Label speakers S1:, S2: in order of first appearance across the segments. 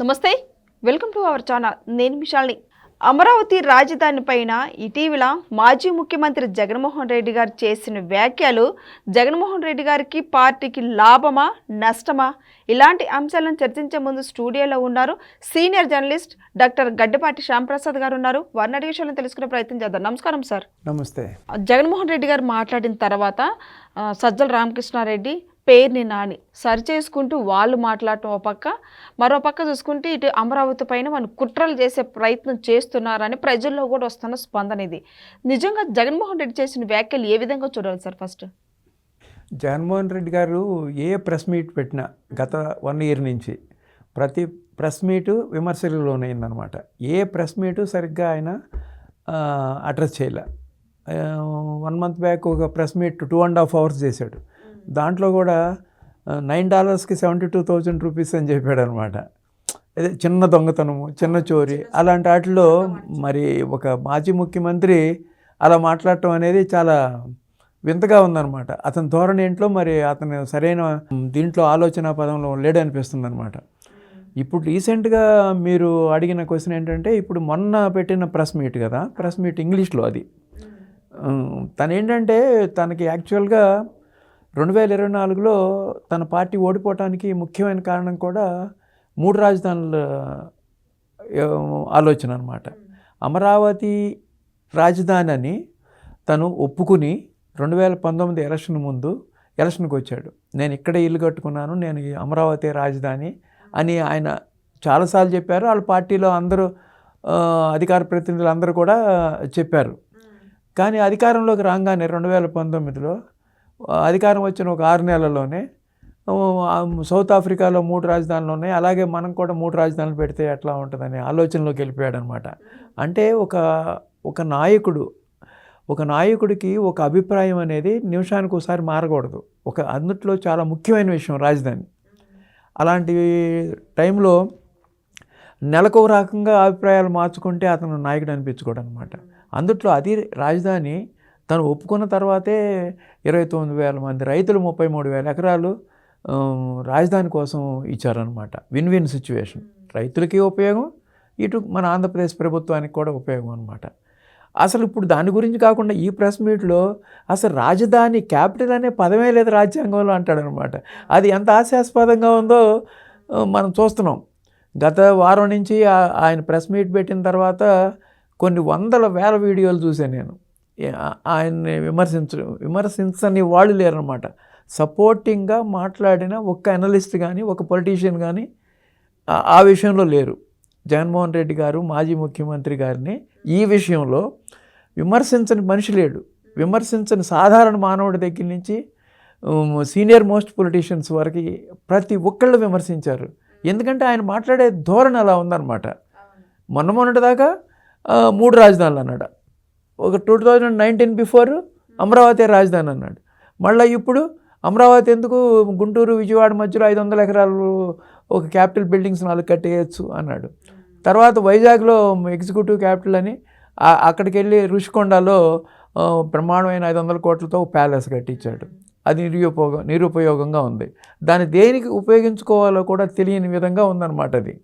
S1: నమస్తే welcome to our channel. నేను మిషాల్ని. అమరావతి రాజధాని పైన ఇటీవల మాజీ ముఖ్యమంత్రి జగన్మోహన్ రెడ్డి గారు చేసిన వ్యాఖ్యలు జగన్మోహన్ రెడ్డి గారికి పార్టీకి లాభమా నష్టమా? ఇలాంటి అంశాలను చర్చించే ముందు స్టూడియోలో ఉన్నారు senior journalist doctor Gaddapati Shyamprasad గారు ఉన్నారు. వారిని అడిగే విషయాలను తెలుసుకునే ప్రయత్నం చేద్దాం. నమస్కారం సార్.
S2: నమస్తే.
S1: జగన్మోహన్ రెడ్డి గారు మాట్లాడిన తర్వాత సజ్జల రామకృష్ణారెడ్డి పేరుని నాని. సరి చేసుకుంటూ వాళ్ళు మాట్లాడటం ఒక పక్క. మరో పక్క చూసుకుంటే ఇటు అమరావతి పైన వాళ్ళు కుట్రలు చేసే ప్రయత్నం చేస్తున్నారని ప్రజల్లో కూడా వస్తున్న స్పందన ఇది. నిజంగా జగన్మోహన్ రెడ్డి చేసిన వ్యాఖ్యలు ఏ విధంగా చూడాలి సార్ ఫస్ట్?
S2: జగన్మోహన్ రెడ్డి గారు ఏ ప్రెస్ మీట్ పెట్టినా గత వన్ ఇయర్ నుంచి ప్రతి ప్రెస్ మీటు విమర్శలకు లోనైందనమాట ఏ ప్రెస్ మీటు సరిగ్గా ఆయన అడ్రస్ చేయలే. వన్ మంత్ బ్యాక్ ఒక press meet two and half hours చేశాడు. దాంట్లో కూడా నైన్ డాలర్స్కి సెవెంటీ టూ థౌజండ్ రూపీస్ అని చెప్పాడు అనమాట అదే చిన్న దొంగతనము చిన్న చోరీ అలాంటి వాటిలో మరి ఒక మాజీ ముఖ్యమంత్రి అలా మాట్లాడటం అనేది చాలా వింతగా ఉందన్నమాట అతని ధోరణి ఏంట్లో మరి అతను సరైన దీంట్లో ఆలోచన పదంలో లేడనిపిస్తుంది అనమాట ఇప్పుడు రీసెంట్గా మీరు అడిగిన క్వశ్చన్ ఏంటంటే ఇప్పుడు మొన్న పెట్టిన ప్రెస్ మీట్ కదా ప్రెస్ మీట్ ఇంగ్లీష్లో అది. తను ఏంటంటే తనకి యాక్చువల్గా రెండు వేల ఇరవై నాలుగులో తన పార్టీ ఓడిపోవటానికి ముఖ్యమైన కారణం కూడా మూడు రాజధానుల ఆలోచన అనమాట అమరావతి రాజధాని అని తను ఒప్పుకుని రెండు వేల పంతొమ్మిది ఎలక్షన్ ముందు ఎలక్షన్కి వచ్చాడు. నేను ఇక్కడే ఇల్లు కట్టుకున్నాను నేను అమరావతి రాజధాని అని ఆయన చాలాసార్లు చెప్పారు. వాళ్ళ పార్టీలో అందరూ అధికార ప్రతినిధులు అందరూ కూడా చెప్పారు. కానీ అధికారంలోకి రాగానే రెండు వేల పంతొమ్మిదిలో అధికారం వచ్చిన ఒక ఆరు నెలల్లోనే సౌత్ ఆఫ్రికాలో మూడు రాజధానులు ఉన్నాయి అలాగే మనం కూడా మూడు రాజధానులు పెడితే ఎట్లా ఉంటుందనే ఆలోచనలోకి వెళ్ళిపోయాడు అనమాట అంటే ఒక ఒక నాయకుడు ఒక నాయకుడికి ఒక అభిప్రాయం అనేది నిమిషానికి ఒకసారి మారకూడదు. ఒక అందుట్లో చాలా ముఖ్యమైన విషయం రాజధాని. అలాంటి టైంలో నెలకు రకంగా అభిప్రాయాలు మార్చుకుంటే అతను నాయకుడు అనిపించుకోడు అనమాట అందుట్లో అది రాజధాని తను ఒప్పుకున్న తర్వాతే ఇరవై తొమ్మిది వేల మంది రైతులు ముప్పై మూడు వేల ఎకరాలు రాజధాని కోసం ఇచ్చారనమాట విన్ విన్ సిచ్యువేషన్ రైతులకి ఉపయోగం ఇటు మన ఆంధ్రప్రదేశ్ ప్రభుత్వానికి కూడా ఉపయోగం అనమాట అసలు ఇప్పుడు దాని గురించి కాకుండా ఈ ప్రెస్ మీట్లో అసలు రాజధాని క్యాపిటల్ అనే పదమే లేదు రాజ్యాంగంలో అంటాడనమాట అది ఎంత హాస్యాస్పదంగా ఉందో మనం చూస్తున్నాం. గత వారం నుంచి ఆయన ప్రెస్ మీట్ పెట్టిన తర్వాత కొన్ని వందల వేల వీడియోలు చూశాను నేను. ఆయన్ని విమర్శించ విమర్శించని వాళ్ళు లేరనమాట సపోర్టింగ్గా మాట్లాడిన ఒక్క అనలిస్ట్ కానీ ఒక పొలిటీషియన్ కానీ ఆ- విషయంలో లేరు. జగన్మోహన్ రెడ్డి గారు మాజీ ముఖ్యమంత్రి గారిని ఈ విషయంలో విమర్శించని మనిషి లేడు. విమర్శించని సాధారణ మానవుడి దగ్గర నుంచి సీనియర్ మోస్ట్ పొలిటీషియన్స్ వరకు ప్రతి ఒక్కళ్ళు విమర్శించారు. ఎందుకంటే ఆయన మాట్లాడే ధోరణి అలా ఉందన్నమాట. మొన్న మొన్నటి దాకా ఆ, మూడు రాజధానులు అన్నాడు. ఒక two thousand nineteen before Amaravati రాజధాని అన్నాడు. మళ్ళీ ఇప్పుడు అమరావతి ఎందుకు గుంటూరు విజయవాడ మధ్యలో ఐదు వందల ఎకరాలు ఒక క్యాపిటల్ బిల్డింగ్స్ నాలుగు కట్టేయచ్చు అన్నాడు. తర్వాత వైజాగ్లో ఎగ్జిక్యూటివ్ క్యాపిటల్ అని అక్కడికి వెళ్ళి రుషికొండలో బ్రహ్మాండమైన ఐదు వందల కోట్లతో ప్యాలెస్ కట్టించాడు. అది నిరుపయోగ నిరుపయోగంగా ఉంది. దాన్ని దేనికి ఉపయోగించుకోవాలో కూడా తెలియని విధంగా ఉందన్నమాట అది.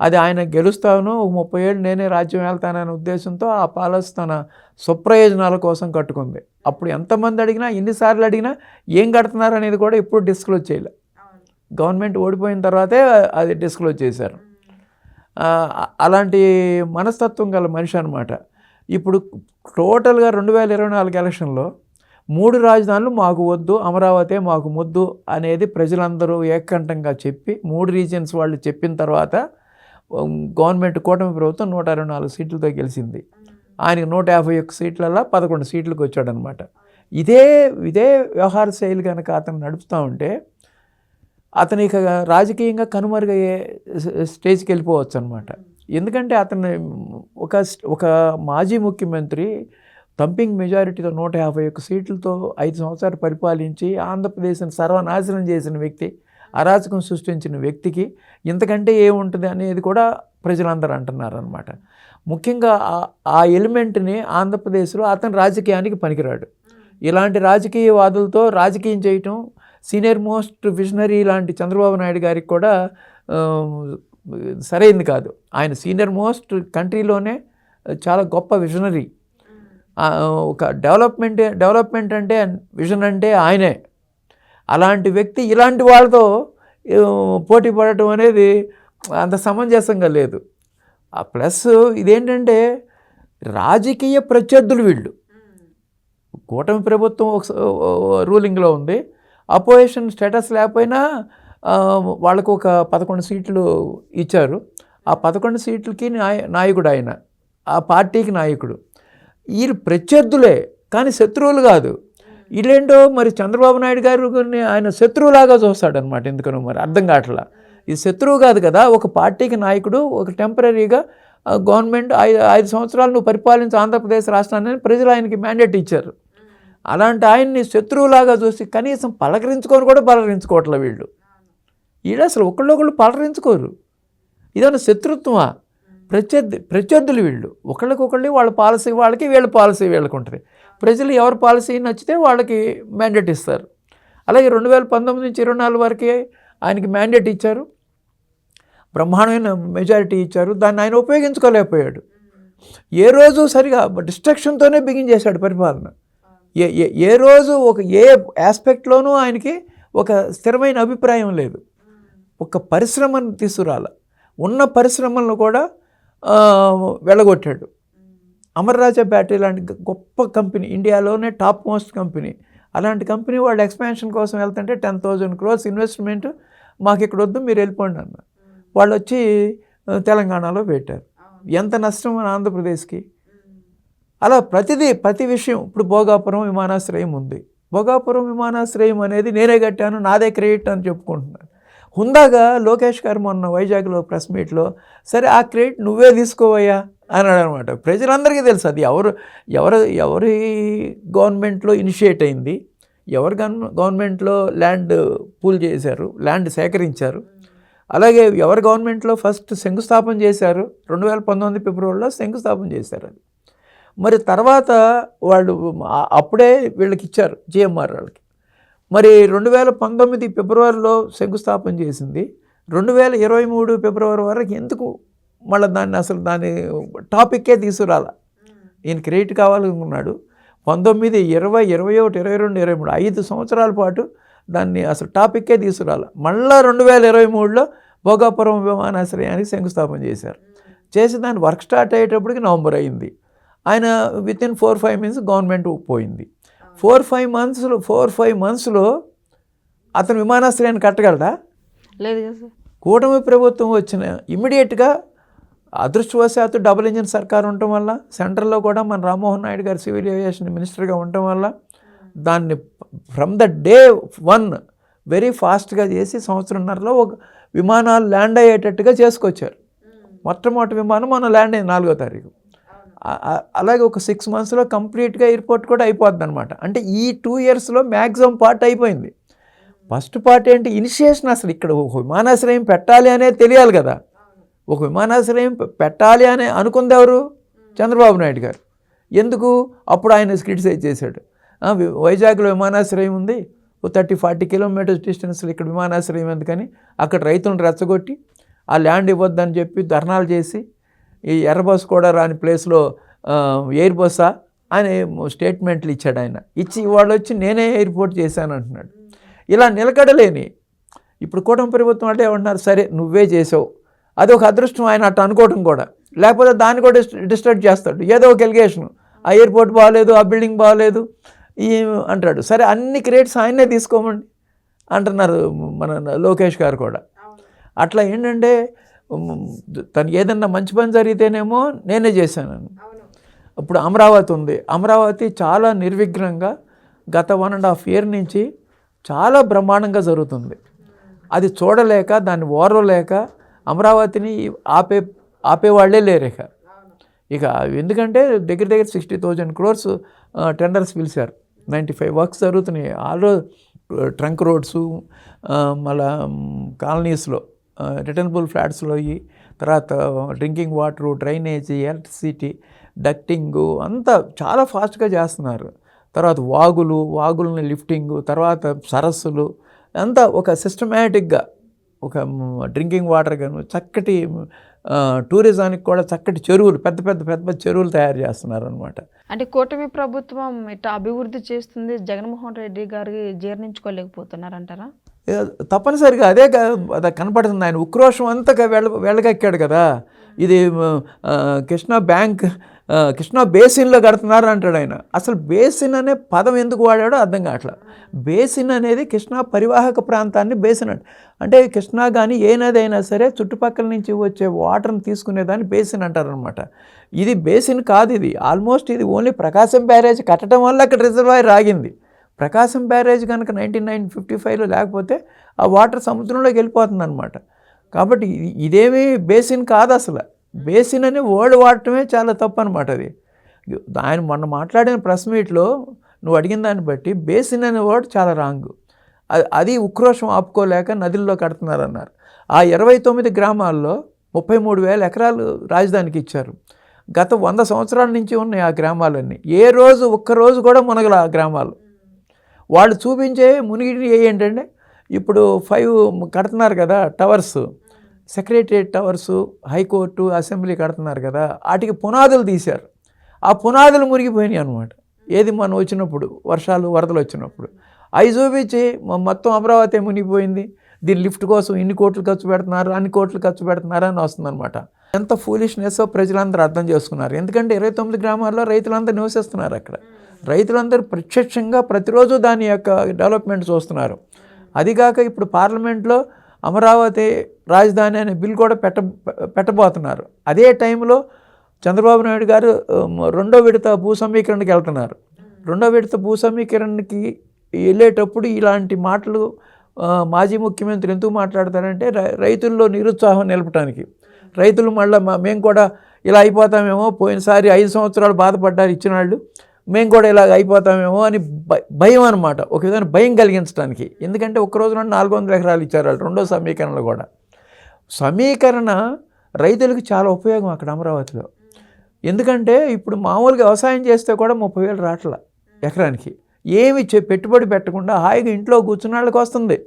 S2: అది ఆయన గెలుస్తాను ఒక ముప్పై ఏళ్ళు నేనే రాజ్యం వెళ్తాననే ఉద్దేశంతో ఆ ప్యాలెస్ తన స్వప్రయోజనాల కోసం కట్టుకుంది. అప్పుడు ఎంతమంది అడిగినా ఎన్నిసార్లు అడిగినా ఏం కడుతున్నారు అనేది కూడా ఎప్పుడు డిస్క్లోజ్ చేయలే. గవర్నమెంట్ ఓడిపోయిన తర్వాతే అది డిస్క్లోజ్ చేశారు. అలాంటి మనస్తత్వం గల మనిషి అనమాట ఇప్పుడు టోటల్గా రెండు వేల ఇరవై నాలుగు ఎలక్షన్లో మూడు రాజధానులు మాకు వద్దు అమరావతి మాకు ముద్దు అనేది ప్రజలందరూ ఏకంఠంగా చెప్పి మూడు రీజన్స్ వాళ్ళు చెప్పిన తర్వాత గవర్నమెంట్ కూటమి ప్రభుత్వం నూట ఇరవై నాలుగు సీట్లతో గెలిచింది. ఆయన నూట యాభై ఒక్క సీట్లలో పదకొండు సీట్లకు వచ్చాడనమాట. ఇదే ఇదే వ్యవహార శైలి కనుక అతను నడుపుతూ ఉంటే అతని ఇక రాజకీయంగా కనుమరుగయ్యే స్టేజ్కి వెళ్ళిపోవచ్చు అనమాట ఎందుకంటే అతను ఒక ఒక మాజీ ముఖ్యమంత్రి తంపింగ్ మెజారిటీతో నూట యాభై ఒక్క సీట్లతో ఐదు సంవత్సరాలు పరిపాలించి ఆంధ్రప్రదేశ్ని సర్వనాశనం చేసిన వ్యక్తి అరాచకం సృష్టించిన వ్యక్తికి ఇంతకంటే ఏముంటుంది అనేది కూడా ప్రజలందరూ అంటున్నారు అనమాట ముఖ్యంగా ఆ- ఎలిమెంట్ని ఆంధ్రప్రదేశ్లో అతను రాజకీయానికి పనికిరాడు. ఇలాంటి రాజకీయవాదులతో రాజకీయం చేయటం సీనియర్ మోస్ట్ విజనరీ లాంటి చంద్రబాబు నాయుడు గారికి కూడా సరైంది కాదు. ఆయన సీనియర్ మోస్ట్ కంట్రీలోనే చాలా గొప్ప విజనరీ. ఒక డెవలప్మెంట్ డెవలప్మెంట్ అంటే విజన్ అంటే ఆయనే. అలాంటి వ్యక్తి ఇలాంటి వాళ్ళతో పోటీ పడటం అనేది అంత సమంజసంగా లేదు. ప్లస్ ఇదేంటంటే రాజకీయ ప్రత్యర్థులు వీళ్ళు. కూటమి ప్రభుత్వం ఒక రూలింగ్లో ఉంది. అపోజిషన్ స్టేటస్ లేకపోయినా వాళ్ళకు ఒక పదకొండు సీట్లు ఇచ్చారు. ఆ పదకొండు సీట్లకి నాయ నాయకుడు ఆయన. ఆ పార్టీకి నాయకుడు. వీళ్ళు ప్రత్యర్థులే కానీ శత్రువులు కాదు. వీళ్ళేంటో మరి చంద్రబాబు నాయుడు గారు కొన్ని ఆయన శత్రువులాగా చూస్తాడనమాట. ఎందుకనో మరి అర్థం కావట్లా. ఇది శత్రువు కాదు కదా ఒక పార్టీకి నాయకుడు ఒక టెంపరీగా గవర్నమెంట్ ఐదు ఐదు సంవత్సరాలు నువ్వు పరిపాలించి ఆంధ్రప్రదేశ్ రాష్ట్రాన్ని ప్రజలు ఆయనకి మ్యాండేట్ ఇచ్చారు. అలాంటి ఆయన్ని శత్రువులాగా చూసి కనీసం పలకరించుకొని కూడా పలకరించుకోవట్లే వీళ్ళు. వీళ్ళు అసలు ఒకళ్ళొకళ్ళు పలకరించుకోరు. ఇదన్నా శత్రుత్వమా? ప్రత్యర్థి ప్రత్యర్థులు వీళ్ళు. ఒకళ్ళకొకళ్ళు వాళ్ళ పాలసీ వాళ్ళకి వీళ్ళ పాలసీ వీళ్ళకి ఉంటుంది ప్రజలు ఎవరి పాలసీ నచ్చితే వాళ్ళకి మ్యాండేట్ ఇస్తారు. అలాగే రెండు వేల పంతొమ్మిది నుంచి ఇరవై నాలుగు వరకే ఆయనకి మ్యాండేట్ ఇచ్చారు. బ్రహ్మాండమైన మెజారిటీ ఇచ్చారు. దాన్ని ఆయన ఉపయోగించుకోలేకపోయాడు. ఏ రోజు సరిగా డిస్ట్రక్షన్తోనే బిగించేశాడు పరిపాలన. ఏ ఏ- ఏ రోజు ఒక ఏ ఆస్పెక్ట్లోనూ ఆయనకి ఒక స్థిరమైన అభిప్రాయం లేదు. ఒక పరిశ్రమను తీసుకురాల. ఉన్న పరిశ్రమలను కూడా వెళ్ళగొట్టాడు. అమర్రాజా బ్యాటరీ లాంటి గొప్ప కంపెనీ ఇండియాలోనే టాప్ మోస్ట్ కంపెనీ. అలాంటి కంపెనీ వాళ్ళు ఎక్స్పాన్షన్ కోసం వెళ్తుంటే టెన్ థౌజండ్ క్రోర్స్ ఇన్వెస్ట్మెంట్ మాకు ఇక్కడ వద్దు మీరు వెళ్ళిపోండి అన్న వాళ్ళు వచ్చి తెలంగాణలో పెట్టారు. ఎంత నష్టం మన ఆంధ్రప్రదేశ్కి? అలా ప్రతిదీ ప్రతి విషయం ఇప్పుడు భోగాపురం విమానాశ్రయం ఉంది. భోగాపురం విమానాశ్రయం అనేది నేనే కట్టాను నాదే క్రెడిట్ అని చెప్పుకుంటున్నాను హుందాగా లోకేష్ గారు మొన్న వైజాగ్లో ప్రెస్ మీట్లో సరే ఆ క్రెడిట్ నువ్వే తీసుకోవయ్యా అన్నాడు అనమాట ప్రజలందరికీ తెలుసు అది ఎవరు ఎవరు ఎవరి గవర్నమెంట్లో ఇనిషియేట్ అయింది ఎవరు గవర్న గవర్నమెంట్లో ల్యాండ్ పూల్ చేశారు ల్యాండ్ సేకరించారు. అలాగే ఎవరి గవర్నమెంట్లో ఫస్ట్ శంకుస్థాపన చేశారు రెండు వేల పంతొమ్మిది ఫిబ్రవరిలో శంకుస్థాపన చేశారు అది. మరి తర్వాత వాళ్ళు అప్పుడే వీళ్ళకి ఇచ్చారు జిఎంఆర్ వాళ్ళకి. మరి రెండు వేల పంతొమ్మిది ఫిబ్రవరిలో శంకుస్థాపన చేసింది రెండు వేల ఇరవై మూడు ఫిబ్రవరి వరకు ఎందుకు మళ్ళీ దాన్ని అసలు దాని టాపిక్కే తీసుకురాల. ఈయన క్రెడిట్ కావాలనుకున్నాడు పంతొమ్మిది ఇరవై ఇరవై ఒకటి ఇరవై రెండు ఇరవై మూడు ఐదు సంవత్సరాల పాటు దాన్ని అసలు టాపిక్కే తీసుకురాల. మళ్ళా రెండు వేల ఇరవై మూడులో భోగాపురం విమానాశ్రయానికి శంకుస్థాపన చేశారు. చేసి దాని వర్క్ స్టార్ట్ అయ్యేటప్పటికి నవంబర్ అయింది. ఆయన within four five months government పోయింది. ఫోర్ ఫైవ్ మంత్స్లో ఫోర్ ఫైవ్ మంత్స్లో అతను విమానాశ్రయాన్ని కట్టగలడా?
S1: లేదు
S2: కూటమి ప్రభుత్వం వచ్చిన ఇమ్మీడియట్గా అదృష్టవశాత్తు డబుల్ ఇంజిన్ సర్కార్ ఉండటం వల్ల సెంట్రల్లో కూడా మన రామ్మోహన్ నాయుడు గారు సివిల్ ఏవియేషన్ మినిస్టర్గా ఉండటం వల్ల దాన్ని from the day one very ఫాస్ట్గా చేసి సంవత్సరంన్నరలో ఒక విమానాలు ల్యాండ్ అయ్యేటట్టుగా చేసుకొచ్చారు. మొట్టమొదటి విమానం మన ల్యాండ్ అయింది నాలుగో తారీఖు. అలాగే ఒక సిక్స్ మంత్స్లో కంప్లీట్గా ఎయిర్పోర్ట్ కూడా అయిపోద్ది అనమాట అంటే ఈ టూ ఇయర్స్లో మ్యాక్సిమం పార్ట్ అయిపోయింది. ఫస్ట్ పార్ట్ ఏంటి? ఇనిషియేషన్ అసలు ఇక్కడ ఒక విమానాశ్రయం పెట్టాలి అనేది తెలియాలి కదా. ఒక విమానాశ్రయం పెట్టాలి అని అనుకుంది ఎవరు చంద్రబాబు నాయుడు గారు. ఎందుకు? అప్పుడు ఆయన క్రిటిసైజ్ చేశాడు. వైజాగ్లో విమానాశ్రయం ఉంది. ఓ థర్టీ ఫార్టీ కిలోమీటర్స్ డిస్టెన్స్లో ఇక్కడ విమానాశ్రయం ఎందుకని అక్కడ రైతులను రెచ్చగొట్టి ఆ ల్యాండ్ ఇవ్వద్దని చెప్పి ధర్నాలు చేసి ఈ ఎర్ర బస్ కూడా రాని ప్లేస్లో ఎయిర్ బస్సా అని స్టేట్మెంట్లు ఇచ్చాడు ఆయన. ఇచ్చి వాళ్ళు వచ్చి నేనే ఎయిర్పోర్ట్ చేశాను అంటున్నాడు. ఇలా నిలకడలేని ఇప్పుడు కూటమి ప్రభుత్వం అంటే ఏమంటున్నారు? సరే నువ్వే చేసావు. అది ఒక అదృష్టం ఆయన అట్ట అనుకోవడం కూడా. లేకపోతే దాన్ని కూడా డిస్టర్బ్ చేస్తాడు. ఏదో ఒక ఎలిగేషన్. ఆ ఎయిర్పోర్ట్ బాగాలేదు ఆ బిల్డింగ్ బాగాలేదు ఈ అంటాడు. సరే అన్ని క్రియేట్స్ ఆయనే తీసుకోమండి అంటున్నారు మన లోకేష్ గారు కూడా. అట్లా ఏంటంటే తనకి తను ఏదన్నా మంచి పని జరిగితేనేమో నేనే చేశాను ఇప్పుడు అమరావతి ఉంది. అమరావతి చాలా నిర్విఘ్నంగా గత వన్ అండ్ హాఫ్ ఇయర్ నుంచి చాలా బ్రహ్మాండంగా జరుగుతుంది. అది చూడలేక దాన్ని ఓర్వలేక అమరావతిని ఆపే ఆపేవాళ్ళే లేరు ఇక. ఇక ఎందుకంటే దగ్గర దగ్గర సిక్స్టీ థౌజండ్ క్రోర్స్ టెండర్స్ పిలిచారు. నైంటీ ఫైవ్ వర్క్స్ జరుగుతున్నాయి. ఆల్రో ట్రంక్ రోడ్స్ మళ్ళా కాలనీస్లో రిటర్నబుల్ ఫ్లాట్స్లో అయ్యి తర్వాత drinking water drainage electricity ducting అంతా చాలా ఫాస్ట్గా చేస్తున్నారు. తర్వాత వాగులు వాగులని లిఫ్టింగు తర్వాత సరస్సులు అంతా ఒక సిస్టమేటిక్గా ఒక డ్రింకింగ్ వాటర్ గాను చక్కటి టూరిజానికి కూడా చక్కటి చెరువులు పెద్ద పెద్ద పెద్ద పెద్ద చెరువులు తయారు చేస్తున్నారు అనమాట
S1: అంటే కూటమి ప్రభుత్వం ఇట్లా అభివృద్ధి చేస్తుంది జగన్మోహన్ రెడ్డి గారు జీర్ణించుకోలేకపోతున్నారంటారా?
S2: తప్పనిసరిగా అదే కనపడుతుంది. ఆయన ఉక్రోషం అంతా క- వెళ్ళ వెళ్ళగక్కాడు కదా. ఇది కృష్ణ కృష్ణా బ్యాంక్ కృష్ణా బేసిన్లో కడుతున్నారు అంటాడు ఆయన. అసలు బేసిన్ అనే పదం ఎందుకు వాడాడో అర్థం కావట్లా. బేసిన్ అనేది కృష్ణా పరివాహక ప్రాంతాన్ని బేసిన్ అంట. అంటే కృష్ణా కానీ ఏ నది అయినా సరే చుట్టుపక్కల నుంచి వచ్చే వాటర్ని తీసుకునేదాన్ని బేసిన్ అంటారనమాట ఇది బేసిన్ కాదు ఇది. ఆల్మోస్ట్ ఇది ఓన్లీ ప్రకాశం బ్యారేజ్ కట్టడం వల్ల అక్కడ రిజర్వాయర్ ఆగింది ప్రకాశం బ్యారేజ్ కనుక నైన్టీన్ నైన్ ఫిఫ్టీ ఫైవ్లో లేకపోతే ఆ వాటర్ సముద్రంలోకి వెళ్ళిపోతుంది అనమాట కాబట్టి ఇది- ఇదేమీ బేసిన్ కాదు అసలు. బేసిన్ అనే వర్డ్ వాడటమే చాలా తప్పు అనమాట అది. ఆయన మొన్న మాట్లాడిన ప్రెస్ మీట్లో నువ్వు అడిగిన దాన్ని బట్టి బేసిన్ అనే వర్డ్ చాలా రాంగ్ అది ఉక్రోషం ఆపుకోలేక నదుల్లో కడుతున్నారన్నారు. ఆ ఇరవై తొమ్మిది గ్రామాల్లో ముప్పై మూడు వేల ఎకరాలు రాజధానికి ఇచ్చారు. గత వంద సంవత్సరాల నుంచి ఉన్నాయి ఆ గ్రామాలన్నీ. ఏ రోజు ఒక్క రోజు కూడా మునగల ఆ గ్రామాలు. వాళ్ళు చూపించే మునిగిని ఏంటంటే ఇప్పుడు ఫైవ్ కడుతున్నారు కదా towers secretariat towers high court assembly కడుతున్నారు కదా వాటికి పునాదులు తీశారు. ఆ పునాదులు మునిగిపోయినాయి అనమాట ఏది మనం వచ్చినప్పుడు వర్షాలు వరదలు వచ్చినప్పుడు. అవి చూపించి మొత్తం అమరావతి మునిగిపోయింది. దీని లిఫ్ట్ కోసం ఇన్ని కోట్లు ఖర్చు పెడుతున్నారు అన్ని కోట్లు ఖర్చు పెడుతున్నారు అని వస్తుందన్నమాట. ఎంత ఫూలిష్నెస్ ప్రజలందరూ అర్థం చేసుకున్నారు. ఎందుకంటే ఇరవై తొమ్మిది గ్రామాల్లో రైతులందరూ నివసిస్తున్నారు అక్కడ. రైతులందరూ ప్రత్యక్షంగా ప్రతిరోజు దాని యొక్క డెవలప్మెంట్ చూస్తున్నారు. అదిగాక ఇప్పుడు పార్లమెంట్లో అమరావతి రాజధాని అనే బిల్ కూడా పెట్ట పెట్టబోతున్నారు. అదే టైంలో చంద్రబాబు నాయుడు గారు రెండో విడత భూ సమీకరణకి వెళ్తున్నారు. రెండో విడత భూ సమీకరణకి వెళ్ళేటప్పుడు ఇలాంటి మాటలు మాజీ ముఖ్యమంత్రి ఎందుకు మాట్లాడతారంటే రైతుల్లో నిరుత్సాహం నిలపడానికి రైతులు మళ్ళీ మేము కూడా ఇలా అయిపోతామేమో పోయినసారి ఐదు సంవత్సరాలు బాధపడ్డారు ఇచ్చిన వాళ్ళు మేము కూడా ఇలాగ అయిపోతామేమో అని భయం అనమాట ఒక విధంగా భయం కలిగించడానికి ఎందుకంటే ఒక్క నుండి నాలుగు వందల ఎకరాలు ఇచ్చారు వాళ్ళు రెండో సమీకరణలు కూడా. సమీకరణ రైతులకు చాలా ఉపయోగం అక్కడ అమరావతిలో. ఎందుకంటే ఇప్పుడు మామూలుగా వ్యవసాయం చేస్తే కూడా ముప్పై వేలు రాట్ల ఎకరానికి. ఏమి పెట్టుబడి పెట్టకుండా హాయిగా ఇంట్లో కూర్చున్న వాళ్ళకి వస్తుంది.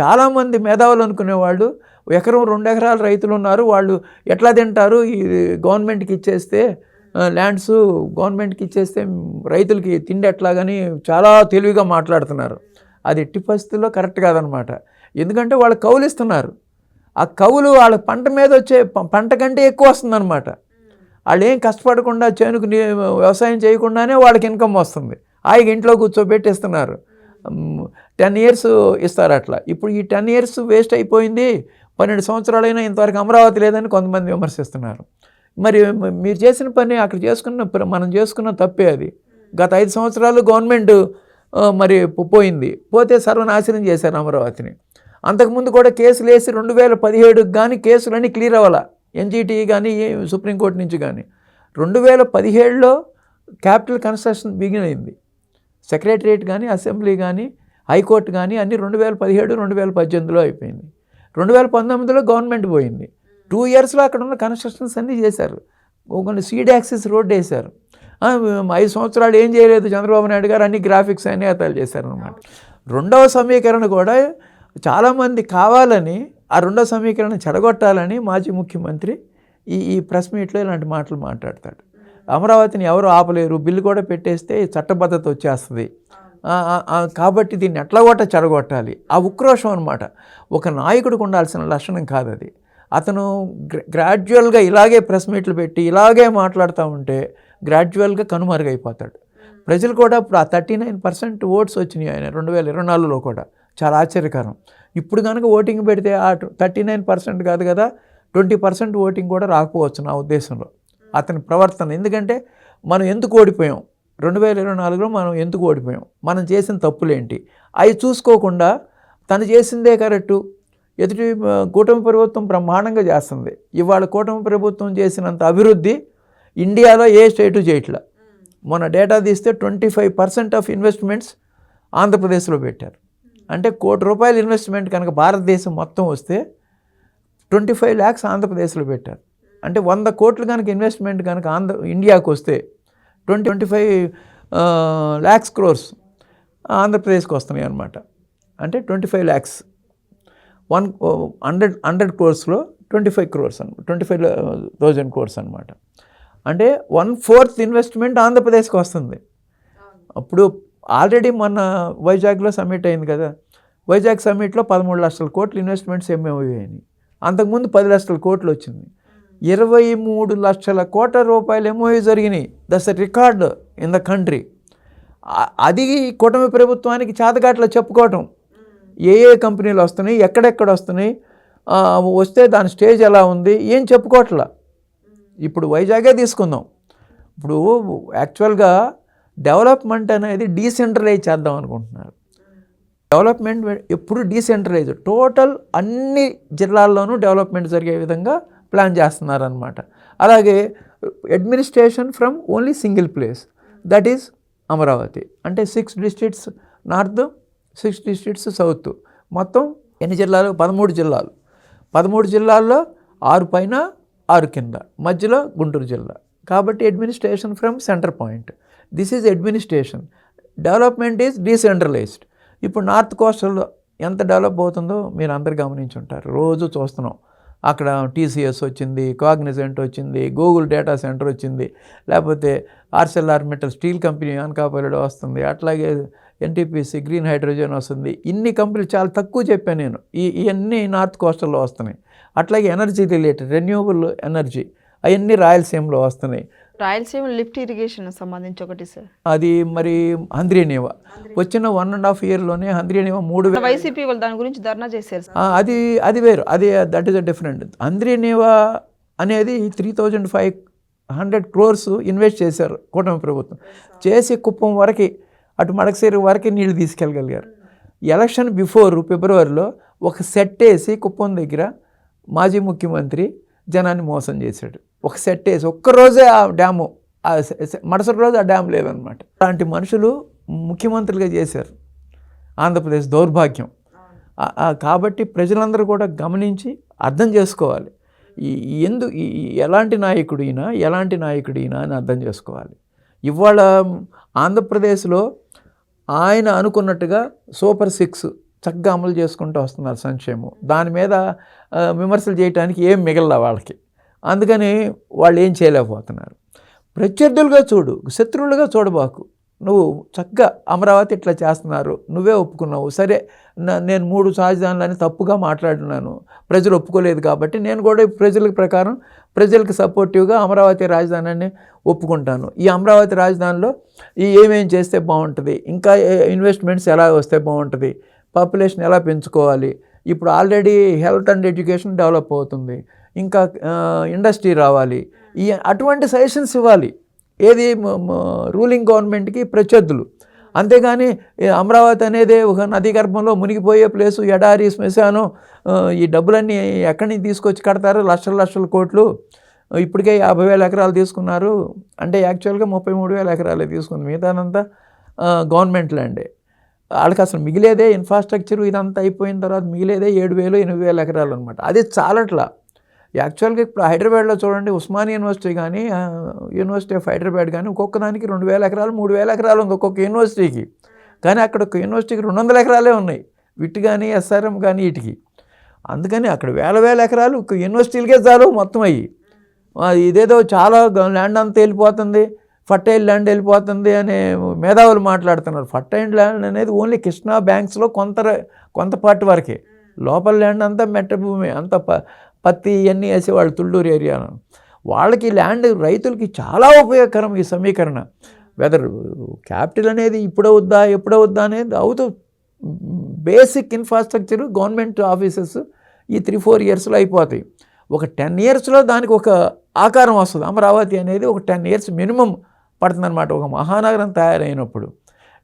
S2: చాలామంది మేధావులు అనుకునేవాళ్ళు ఎకరం రెండు ఎకరాల రైతులు ఉన్నారు వాళ్ళు ఎట్లా తింటారు ఈ గవర్నమెంట్కి ఇచ్చేస్తే ల్యాండ్స్ గవర్నమెంట్కి ఇచ్చేస్తే రైతులకి తిండి ఎట్లాగని చాలా తెలివిగా మాట్లాడుతున్నారు. అది ఎట్టి పరిస్థితుల్లో కరెక్ట్ కాదనమాట. ఎందుకంటే వాళ్ళు కౌలు ఇస్తున్నారు ఆ కౌలు వాళ్ళ పంట మీద వచ్చే పంట కంటే ఎక్కువ వస్తుందన్నమాట వాళ్ళు ఏం కష్టపడకుండా చేనుకు నీ- వ్యవసాయం చేయకుండానే వాళ్ళకి ఇన్కమ్ వస్తుంది. హాయిగా ఇంట్లో కూర్చోబెట్టేస్తున్నారు. టెన్ ఇయర్స్ ఇస్తారు అట్లా. ఇప్పుడు ఈ టెన్ ఇయర్స్ వేస్ట్ అయిపోయింది. పన్నెండు సంవత్సరాలైనా ఇంతవరకు అమరావతి లేదని కొంతమంది విమర్శిస్తున్నారు. మరి మీరు చేసిన పని అక్కడ చేసుకున్న ప్ర- మనం చేసుకున్న తప్పే అది. గత ఐదు సంవత్సరాలు గవర్నమెంట్ మరి పోయింది. పోతే సర్వనాశనం చేశారు అమరావతిని. అంతకుముందు కూడా కేసులు వేసి రెండు వేల పదిహేడుకి కానీ కేసులన్నీ క్లియర్ అవ్వాల. ఎన్జిటి కానీ సుప్రీంకోర్టు నుంచి కానీ రెండు వేల పదిహేడులో క్యాపిటల్ కన్స్ట్రక్షన్ బిగిన్ అయింది. సెక్రటరియట్ కానీ అసెంబ్లీ కానీ హైకోర్టు కానీ అన్నీ రెండు వేల పదిహేడు రెండు వేల పద్దెనిమిదిలో అయిపోయింది. రెండు వేల పంతొమ్మిదిలో గవర్నమెంట్ పోయింది. టూ ఇయర్స్లో అక్కడ ఉన్న కన్స్ట్రక్షన్స్ అన్నీ చేశారు. కొన్ని సీడ్ యాక్సిస్ రోడ్డు వేశారు. ఐదు సంవత్సరాలు ఏం చేయలేదు చంద్రబాబు నాయుడు గారు అన్ని గ్రాఫిక్స్ అన్ని అతలు చేశారనమాట రెండవ సమీకరణ కూడా చాలామంది కావాలని ఆ రెండవ సమీకరణ చెడగొట్టాలని మాజీ ముఖ్యమంత్రి ఈ ఈ ప్రెస్ మీట్లో ఇలాంటి మాటలు మాట్లాడతాడు. అమరావతిని ఎవరు ఆపలేరు బిల్లు కూడా పెట్టేస్తే చట్టబద్ధత వచ్చేస్తుంది. కాబట్టి దీన్ని ఎట్లా కూడా చెడగొట్టాలి? ఆ ఉక్రోషం అనమాట ఒక నాయకుడికి ఉండాల్సిన లక్షణం కాదు అది అతను గ్ర- గ్రాడ్యువల్గా ఇలాగే ప్రెస్ మీట్లు పెట్టి ఇలాగే మాట్లాడుతూ ఉంటే గ్రాడ్యువల్గా కనుమరుగైపోతాడు. ప్రజలు కూడా ఇప్పుడు ఆ థర్టీ నైన్ పర్సెంట్ ఓట్స్ వచ్చినాయి ఆయన రెండు వేల ఇరవై నాలుగులో కూడా. చాలా ఆశ్చర్యకరం. ఇప్పుడు కనుక ఓటింగ్ పెడితే ఆ థర్టీ నైన్ పర్సెంట్ కాదు కదా ట్వంటీ పర్సెంట్ ఓటింగ్ కూడా రాకపోవచ్చు నా ఉద్దేశంలో. అతని ప్రవర్తన. ఎందుకంటే మనం ఎందుకు ఓడిపోయాం? రెండు వేల ఇరవై నాలుగులో మనం ఎందుకు ఓడిపోయాం? మనం చేసిన తప్పులేంటి? అవి చూసుకోకుండా తను చేసిందే కరెక్టు? ఎదుటి కూటమి ప్రభుత్వం బ్రహ్మాండంగా చేస్తుంది. ఇవాళ కూటమి ప్రభుత్వం చేసినంత అభివృద్ధి ఇండియాలో ఏ స్టేటు చేయట్లా. మొన్న డేటా తీస్తే twenty five percent of investments ఆంధ్రప్రదేశ్లో పెట్టారు. అంటే కోటి రూపాయల ఇన్వెస్ట్మెంట్ కనుక భారతదేశం మొత్తం వస్తే ట్వంటీ ఫైవ్ ల్యాక్స్ ఆంధ్రప్రదేశ్లో పెట్టారు. అంటే వంద కోట్లు కనుక ఇన్వెస్ట్మెంట్ కనుక ఆంధ్ర ఇండియాకు వస్తే twenty twenty five lakhs crores ఆంధ్రప్రదేశ్కి వస్తున్నాయి అనమాట అంటే twenty five lakhs. One hundred hundred కోర్స్లో ట్వంటీ ఫైవ్ క్రోర్స్ అనమాట ట్వంటీ ఫైవ్ థౌజండ్ కోర్స్ అనమాట అంటే వన్ ఫోర్త్ ఇన్వెస్ట్మెంట్ ఆంధ్రప్రదేశ్కి వస్తుంది. అప్పుడు ఆల్రెడీ మొన్న వైజాగ్లో సమ్మిట్ అయింది కదా. వైజాగ్ సమ్మిట్లో పదమూడు లక్షల కోట్లు ఇన్వెస్ట్మెంట్స్ ఎంఏఓ అయినాయి అంతకుముందు పది లక్షల కోట్లు వచ్చింది. ఇరవై మూడు లక్షల కోట్ల రూపాయలు ఎంఓయూ జరిగినాయి. That's record in the country. అది కూటమి ప్రభుత్వానికి చేతగాట్లో చెప్పుకోవటం. ఏ ఏ కంపెనీలు వస్తున్నాయి ఎక్కడెక్కడ వస్తున్నాయి వస్తే దాని స్టేజ్ ఎలా ఉంది ఏం చెప్పుకోవట్లా. ఇప్పుడు వైజాగే తీసుకుందాం. ఇప్పుడు యాక్చువల్గా డెవలప్మెంట్ అనేది డీసెంట్రలైజ్ చేద్దాం అనుకుంటున్నారు. డెవలప్మెంట్ ఎప్పుడు డీసెంట్రలైజ్ టోటల్ అన్ని జిల్లాల్లోనూ డెవలప్మెంట్ జరిగే విధంగా ప్లాన్ చేస్తున్నారనమాట అలాగే administration from only single place that is Amaravati. అంటే six districts north six districts south. మొత్తం ఎన్ని జిల్లాలు? పదమూడు జిల్లాలు. పదమూడు జిల్లాల్లో ఆరు పైన ఆరు కింద మధ్యలో గుంటూరు జిల్లా. కాబట్టి administration from centre point this is administration development is decentralised ఇప్పుడు నార్త్ కోస్టల్లో ఎంత డెవలప్ అవుతుందో మీరు అందరు గమనించి ఉంటారు రోజు చూస్తున్నాం. అక్కడ టీసీఎస్ వచ్చింది కాగ్నిజెంట్ వచ్చింది గూగుల్ డేటా సెంటర్ వచ్చింది. లేకపోతే ఆర్సెల్ఆర్ మెటల్ స్టీల్ కంపెనీ అనకాపల్లిలో వస్తుంది. అట్లాగే ఎన్టీపీసీ గ్రీన్ హైడ్రోజన్ వస్తుంది. ఇన్ని కంపెనీలు చాలా తక్కువ చెప్పాను నేను. ఈ ఇవన్నీ నార్త్ కోస్టల్లో వస్తున్నాయి. అట్లాగే ఎనర్జీ రిలేటెడ్ రెన్యూవబుల్ ఎనర్జీ అవన్నీ రాయలసీమలో వస్తున్నాయి.
S1: రాయలసీమ లిఫ్ట్ ఇరిగేషన్ సంబంధించి ఒకటి సార్.
S2: అది మరి హంద్రీనేవ. వచ్చిన వన్ అండ్ హాఫ్ ఇయర్లోనే హంద్రీనేవ మూడు
S1: వైసీపీ వాళ్ళు దాని గురించి ధర్నా చేశారు
S2: అది అది వేరు. అది that is a different Handri Neeva అనేది three thousand five hundred crores invest చేశారు కూటమి ప్రభుత్వం. చేసి కుప్పం వరకు అటు మడకసేరు వరకు నీళ్ళు తీసుకెళ్ళగలిగారు. ఎలక్షన్ బిఫోర్ ఫిబ్రవరిలో ఒక సెట్ వేసి కుప్పం దగ్గర మాజీ ముఖ్యమంత్రి జనాన్ని మోసం చేశాడు. ఒక సెట్ వేసి ఒక్కరోజే ఆ డ్యాము మరుసటి రోజు ఆ డ్యామ్ లేదనమాట అలాంటి మనుషులు ముఖ్యమంత్రులుగా చేశారు. ఆంధ్రప్రదేశ్ దౌర్భాగ్యం. కాబట్టి ప్రజలందరూ కూడా గమనించి అర్థం చేసుకోవాలి. ఈ ఎందు ఎలాంటి నాయకుడు ఈయన ఎలాంటి నాయకుడు ఈయన అని అర్థం చేసుకోవాలి. ఇవాళ ఆంధ్రప్రదేశ్లో ఆయన అనుకున్నట్టుగా సూపర్ సిక్స్ చక్కగా అమలు చేసుకుంటూ వస్తున్నారు సంక్షేమం. దాని మీద విమర్శలు చేయడానికి ఏం మిగల వాళ్ళకి. అందుకని వాళ్ళు ఏం చేయలేకపోతున్నారు. ప్రత్యర్థులుగా చూడు శత్రువులుగా చూడబాకు. నువ్వు చక్కగా అమరావతి ఇట్లా చేస్తున్నారు. నువ్వే ఒప్పుకున్నావు. సరే నా- నేను మూడు రాజధానులని తప్పుగా మాట్లాడున్నాను. ప్రజలు ఒప్పుకోలేదు కాబట్టి నేను కూడా ఈ ప్రజల ప్రకారం ప్రజలకు సపోర్టివ్గా అమరావతి రాజధానిని ఒప్పుకుంటాను. ఈ అమరావతి రాజధానిలో ఈ ఏమేం చేస్తే బాగుంటుంది? ఇంకా ఇన్వెస్ట్మెంట్స్ ఎలా వస్తే బాగుంటుంది? పాపులేషన్ ఎలా పెంచుకోవాలి? ఇప్పుడు already health and education develop అవుతుంది. ఇంకా ఇండస్ట్రీ రావాలి. ఈ అటువంటి సజెషన్స్ ఇవ్వాలి. ఏది రూలింగ్ గవర్నమెంట్కి ప్రత్యర్థులు. అంతేగాని అమరావతి అనేది ఒక నదీ గర్భంలో మునిగిపోయే ప్లేసు. ఎడారి శ్మశానం ఈ డబ్బులన్నీ ఎక్కడి నుంచి తీసుకొచ్చి కడతారు? లక్షల లక్షల కోట్లు. ఇప్పటికే యాభై వేల ఎకరాలు తీసుకున్నారు. అంటే యాక్చువల్గా ముప్పై మూడు వేల ఎకరాలే తీసుకుంది. మిగతాదంతా గవర్నమెంట్ ల్యాండే. వాళ్ళకి అసలు మిగిలేదే ఇన్ఫ్రాస్ట్రక్చర్ ఇదంతా అయిపోయిన తర్వాత మిగిలేదే ఏడు వేలు ఎనిమిది వేల ఎకరాలు అనమాట అది చాలట్లా. యాక్చువల్గా ఇప్పుడు హైదరాబాద్లో చూడండి ఉస్మానియా యూనివర్సిటీ కానీ యూనివర్సిటీ ఆఫ్ హైదరాబాద్ కానీ ఒక్కొక్క దానికి రెండు వేల ఎకరాలు మూడు వేల ఎకరాలు ఉంది ఒక్కొక్క యూనివర్సిటీకి. కానీ అక్కడ ఒక యూనివర్సిటీకి రెండు వందల ఎకరాలే ఉన్నాయి విట్ కానీ ఎస్ఆర్ఎం కానీ వీటికి. అందుకని అక్కడ వేల వేల ఎకరాలు యూనివర్సిటీలకే చాలు మొత్తం అయ్యి. ఇదేదో చాలా ల్యాండ్ అంతా వెళ్ళిపోతుంది ఫర్టైల్ ల్యాండ్ వెళ్ళిపోతుంది అనే మేధావులు మాట్లాడుతున్నారు. ఫర్టైల్ ల్యాండ్ అనేది ఓన్లీ కృష్ణా బ్యాంక్స్లో కొంత కొంత పార్ట్ వరకే. లోపల ల్యాండ్ అంతా మెట్ట భూమి అంత ప పత్తి ఇవన్నీ వేసేవాళ్ళు తుళ్ళూరు ఏరియాలో వాళ్ళకి ల్యాండ్ రైతులకి చాలా ఉపయోగకరం ఈ సమీకరణ. వెదర్ క్యాపిటల్ అనేది ఇప్పుడవుద్దా ఎప్పుడవుద్దా అనేది అవుతూ బేసిక్ ఇన్ఫ్రాస్ట్రక్చర్ గవర్నమెంట్ ఆఫీసెస్ ఈ త్రీ ఫోర్ ఇయర్స్లో అయిపోతాయి. ఒక టెన్ ఇయర్స్లో దానికి ఒక ఆకారం వస్తుంది. అమరావతి అనేది ఒక టెన్ ఇయర్స్ మినిమం పడుతుందన్నమాట. ఒక మహానగరం తయారైనప్పుడు.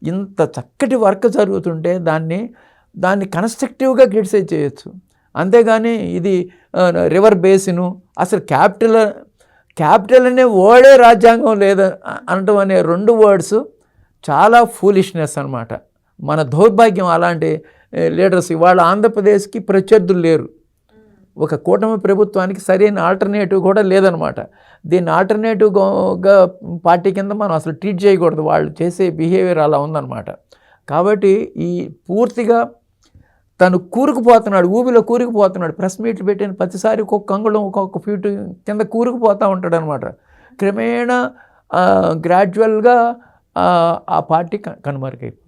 S2: ఇంత చక్కటి వర్క్ జరుగుతుంటే దాన్ని దాన్ని కన్స్ట్రక్టివ్గా క్రిటిసైజ్ చేయొచ్చు. అంతేగాని ఇది రివర్ బేసిను అసలు క్యాపిటల్ క్యాపిటల్ అనే వర్డే రాజ్యాంగం లేదు అనటం అనే రెండు వర్డ్స్ చాలా ఫూలిష్నెస్ అనమాట మన దౌర్భాగ్యం అలాంటి లీడర్స్ ఇవాళ ఆంధ్రప్రదేశ్కి ప్రత్యర్థులు లేరు. ఒక కూటమి ప్రభుత్వానికి సరైన ఆల్టర్నేటివ్ కూడా లేదనమాట దీన్ని ఆల్టర్నేటివ్గా పార్టీ కింద మనం అసలు ట్రీట్ చేయకూడదు. వాళ్ళు చేసే బిహేవియర్ అలా ఉందన్నమాట. కాబట్టి ఈ పూర్తిగా తను కూరుకుపోతున్నాడు ఊబిలో కూరుకుపోతున్నాడు. ప్రెస్ మీట్లు పెట్టిన ప్రతిసారి ఒక్కొక్క అంగుళం ఒక్కొక్క ఫీట్ కింద కూరుకుపోతూ ఉంటాడు అనమాట క్రమేణా గ్రాడ్యువల్గా ఆ పార్టీ కనుమరుగైపోయింది